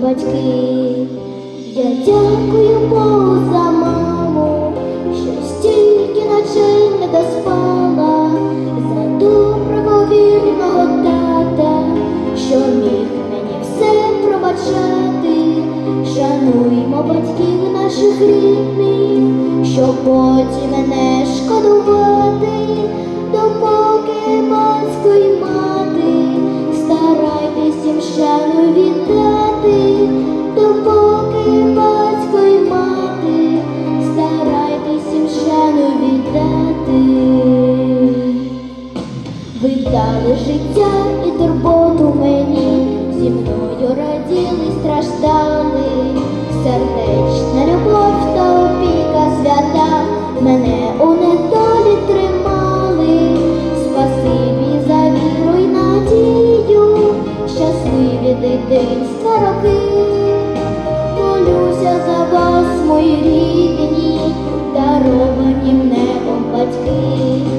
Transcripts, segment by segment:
батьки. Я дякую Богу за маму, що стільки ночей не доспала, за доброго вірного тата, що міг мені все пробачати. Шануймо батьків наших рідних, щоб потім не шкодувати, допоки батько й мати, Ви дали життя і турботу мені, зі мною раділи, страждали, сердечна любов та опіка свята мене у недолі тримали, спасибі за віру й надію, щасливі дитинства роки. Молюся за вас, мої рідні, даровані небом батьки.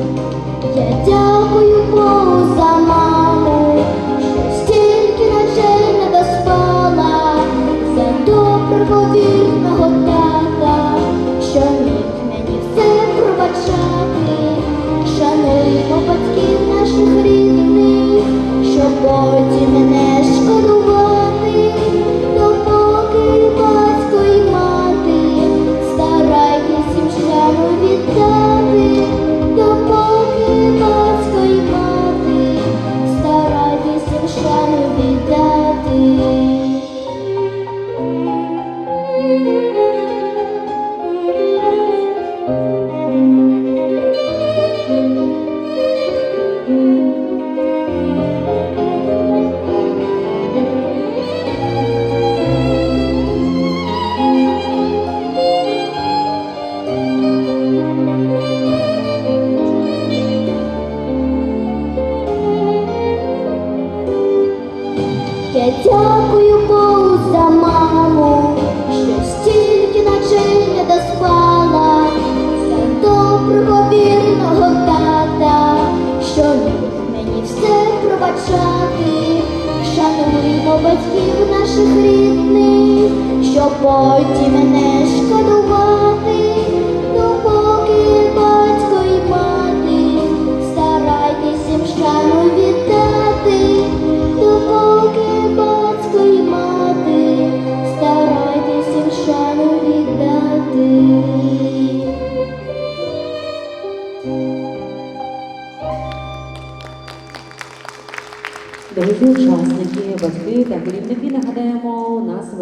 Дякую Богу за маму, що стільки ночей не доспала, за доброго вірного тата, що міг мені все пробачати, шануємо батьків наших рідних, що потім не Дорогі учасники, батьки та керівники, нагадаємо, у нас веде